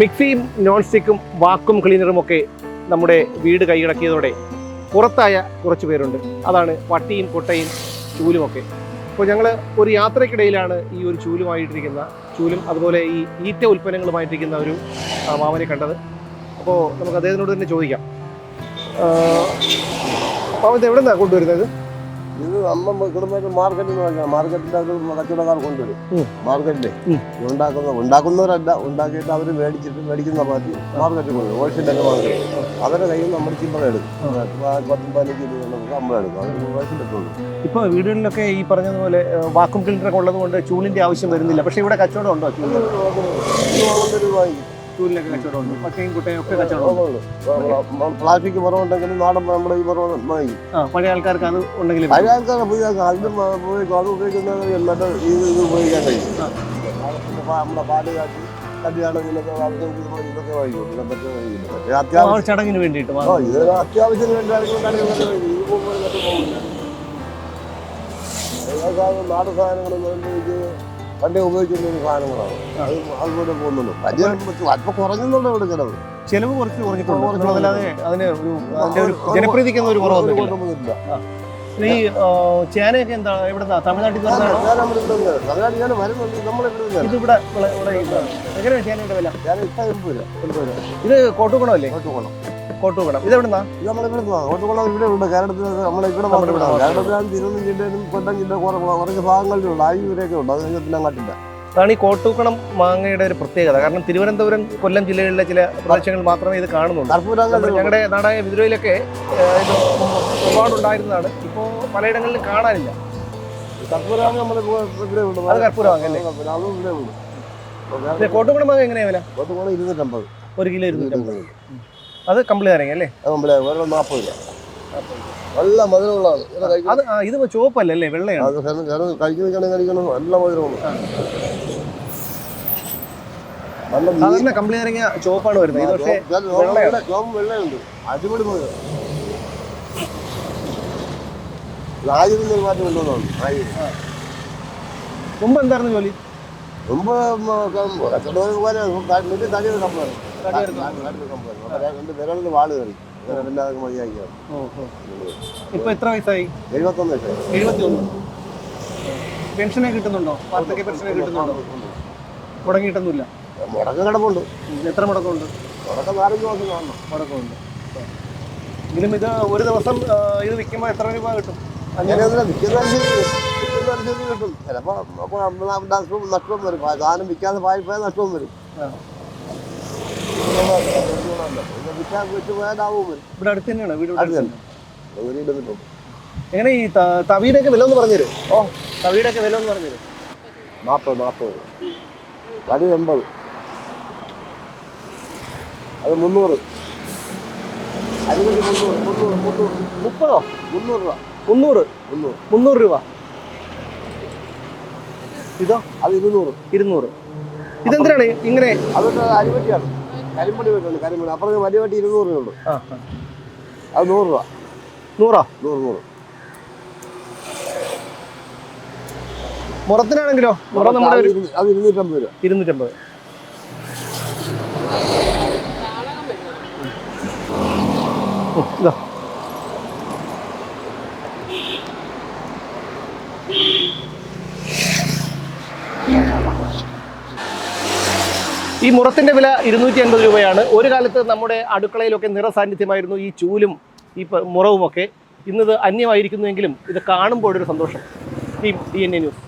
മിക്സിയും non സ്റ്റിക്കും വാക്കും ക്ലീനറും ഒക്കെ നമ്മുടെ വീട് കൈയടക്കിയതോടെ പുറത്തായ കുറച്ച് പേരുണ്ട്. അതാണ് വട്ടിയും കൊട്ടയും ചൂലുമൊക്കെ അപ്പോൾ ഞങ്ങൾ ഒരു യാത്രയ്ക്കിടയിലാണ് ഈ ഒരു ചൂലുമായിട്ടിരിക്കുന്ന ചൂലും അതുപോലെ ഈ ഈറ്റ ഉൽപ്പന്നങ്ങളുമായിട്ടിരിക്കുന്ന ഒരു മാമനെ കണ്ടത്. അപ്പോൾ നമുക്ക് അദ്ദേഹത്തിനോട് തന്നെ ചോദിക്കാം. ഇത് എവിടെ നിന്നാണ് കൊണ്ടുവരുന്നത്? ഇത് നമ്മൾ കിടന്നൊക്കെ മാർക്കറ്റിൽ നിന്ന് പറഞ്ഞാൽ മാർക്കറ്റിൽ അവർ കച്ചവടക്കാർ കൊണ്ടുവരും. മാർക്കറ്റിലെ ഉണ്ടാക്കുന്ന ഉണ്ടാക്കുന്നവരല്ല ഉണ്ടാക്കിയിട്ട് അവർ മേടിച്ചിട്ട് മേടിക്കുന്ന പാർട്ടി മാർക്കറ്റിൽ കൊണ്ടുവരും. ഹോൾസെയിലൊക്കെ മാർക്കറ്റ് അവരുടെ കയ്യിൽ നമ്മൾ ചില്ലറ എടുക്കും. പത്തും പതിനഞ്ച് രൂപ നമ്മൾ എടുക്കും. അവർ ഹോൾസെയിലൊക്കെ കൊടുക്കും ഇപ്പോൾ വീടുകളിലൊക്കെ ഈ പറഞ്ഞതുപോലെ വാക്കും ക്ലീനറൊക്കെ ഉള്ളത് കൊണ്ട് ചൂളിന്റെ ആവശ്യം വരുന്നില്ല. പക്ഷേ ഇവിടെ കച്ചവടം ഉണ്ടോ ചൂട് വാങ്ങിക്കും ചൂലിനൊക്കെ കച്ചവടം ഉണ്ട് പട്ടയും കുട്ടയും ഒക്കെ കച്ചവടം ഉണ്ട് പ്ലാസ്റ്റിക് കുറവുണ്ടെങ്കിൽ നാടൻ നമ്മുടെ ഈ കുറവ് വാങ്ങിക്കും ആ പഴയ ആൾക്കാർക്ക് അത് ഉണ്ടെങ്കിൽ പഴയ ആൾക്കാർ പുതിയ ഉപയോഗിക്കും അത് ഉപയോഗിക്കുന്നത് എന്നിട്ട് ഈ ഇത് ഉപയോഗിക്കാൻ കഴിയും. നമ്മുടെ പാൽ കാച്ചി മറ്റേ ചടങ്ങിന് വേണ്ടിയിട്ട് ആ മാത്രം. ഇത് അത്യാവശ്യം പണ്ടേ ഉപയോഗിച്ചിരുന്ന സാധനങ്ങളാണ്. അത് അതുപോലെ പോകുന്നുള്ളൂ വലിയ അല്പം കുറഞ്ഞെന്നുള്ള ഇവിടെ ചിലവ്. ചെലവ് കുറച്ച് കുറഞ്ഞിട്ടുണ്ട്. അതല്ലാതെ അതിന് ഒരു അതിന്റെ ഒരു ജനപ്രീതിക്കുന്ന ഒരു കുറവൊന്നുമില്ല. കുഴപ്പമൊന്നുമില്ല ഈ ആ, ചേനയൊക്കെ എന്താ എവിടുന്നാ? തമിഴ്നാട്ടിൽ നിന്ന് ഞാൻ ഇവിടെ വരുന്നുണ്ട് നമ്മളിവിടെ ഇത് ഇവിടെ ഇവിടെ ഇവിടെ എങ്ങനെയാണ് ചേനയുടെ വില? കോട്ടുകുണമല്ലേ ഓട്ടുകുളം കോട്ടുകുണം ഇത് എവിടുന്നാ ഓട്ടുകുളം ഇവിടെ ഉണ്ട് കേരളത്തിൽ നമ്മുടെ ഇവിടെ മാത്രമേ കേരളത്തിലാണ് തിരുവനന്തപുരം ജില്ലയിലും കൊല്ലം ജില്ല കുറേ കുറച്ച് ഭാഗങ്ങളിലുണ്ട് ആ ഉണ്ട്. അത് അതാണ് ഈ കോട്ടൂക്കണം മാങ്ങയുടെ ഒരു പ്രത്യേകത. കാരണം തിരുവനന്തപുരം കൊല്ലം ജില്ലകളിലെ ചില പ്രദേശങ്ങളിൽ മാത്രമേ ഇത് കാണുന്നുള്ളൂ. കർപ്പൂരം നമ്മുടെ ഞങ്ങളുടെ നാടായ വിതുരയിലൊക്കെ ഏഹ്, ഇത് ഒരുപാടുണ്ടായിരുന്നതാണ്. ഇപ്പോൾ പലയിടങ്ങളിലും കാണാനില്ല. കർപ്പൂരം നമ്മൾ ഇവിടെ ഉണ്ട് അത് കർപ്പൂരമാങ്ങല്ലേ? കർപ്പൂരം അതും ഇവിടെ ഉണ്ട് പിന്നെ കോട്ടുകുണം മാങ്ങ എങ്ങനെയാ വില? കോട്ടുകുളം ഇരുന്നൂറ്റമ്പത്. ഒരു കിലോ ഇരുന്നൂറ്റമ്പത്. അത് കമ്പിളി നാരങ്ങ അല്ലേ അത് കംപ്ലീറ്റ് ഓരോ നാൽപ്പത് രൂപ നല്ല മധുരമുള്ളതാണ് അത് ഇത് ചുവപ്പല്ലേ അല്ലേ വെള്ളയാണ് അത് കഴിക്കണം കഴിക്കണം നല്ല മീൻ സാധാരണ കമ്പിളി നാരങ്ങ ചുവപ്പാണ് വരുന്നത് ഇത് പക്ഷേ. വെള്ളയുണ്ട് അടിപൊളി മാറ്റം മുമ്പ് എന്തായിരുന്നു ജോലി മുമ്പ് കച്ചവടം പോലെ തടിയുടെ കമ്പാണ് വാൾ ഇപ്പൊ എത്ര വയസ്സായി എഴുപത്തൊന്ന് വയസ്സായി എഴുപത്തി ഒന്ന് പെൻഷനെ കിട്ടുന്നുണ്ടോ വാർദ്ധക്യ പെൻഷനെ കിട്ടുന്നുണ്ടോ മുടങ്ങിയിട്ടൊന്നുമില്ല മുടക്കം കിടപ്പുണ്ട് എത്ര മുടക്കമുണ്ട് മുടക്കം നാലഞ്ച് ഇത് ഒരു ദിവസം ഇത് വിൽക്കുമ്പോൾ എത്ര രൂപ കിട്ടും അങ്ങനെയൊന്നുമില്ല വിൽക്കുന്നതനുസരിച്ച് വിൽക്കുന്നതനുസരിച്ച് കിട്ടും ചിലപ്പോൾ നഷ്ടവും വരും സാധനം വിൽക്കാതെ നഷ്ടവും വരും ആ. പിന്നെ വിൽക്കാൻ വെച്ച് പോയാൽ ലാഭവും വരും ഇവിടെ അടുത്ത് തന്നെയാണ്? വീട് എങ്ങനെ ഈ തവിയുടെ ഒക്കെ വില ഒന്ന് പറഞ്ഞുതരും? ഓ. തവിയുടെയൊക്കെ വില ഒന്ന് പറഞ്ഞുതരും? നാൽപ്പത് നാൽപ്പത് തടി എൺപത്. അത് മുന്നൂറ്. അരിമതി മുന്നൂറ് മുന്നൂറ് മുന്നൂറ്. മുപ്പതോ? മുന്നൂറ് രൂപ. മുന്നൂറ്? മുന്നൂറ്. മുന്നൂറ് രൂപ. ഇതോ? അത് ഇരുന്നൂറ്. ഇരുന്നൂറ്. ഇതെന്തിനാണ് ഇങ്ങനെ അതൊക്കെ അരിവട്ടിയാണ്. കരിമ്പടി വെട്ടുണ്ട് കരിമ്പടി അപ്പുറത്ത് വലിയ വട്ടി ഇരുന്നൂറ് രൂപ ഉണ്ട്. അത് നൂറ് രൂപ. നൂറോ? നൂറ് നൂറ്. മുറത്തിനാണെങ്കിലോ? മുറ നമ്മുടെ അത് ഇരുന്നൂറ്റമ്പത് രൂപ. ഇരുന്നൂറ്റമ്പത്. ഇതാ. ഈ മുറത്തിന്റെ വില ഇരുന്നൂറ്റി അൻപത് രൂപയാണ്. ഒരു കാലത്ത് നമ്മുടെ അടുക്കളയിലൊക്കെ നിറസാന്നിധ്യമായിരുന്നു ഈ ചൂലും ഈ മുറവുമൊക്കെ. ഇന്നത് അന്യമായിരിക്കുന്നുവെങ്കിലും ഇത് കാണുമ്പോഴൊരു സന്തോഷം. Team D N A news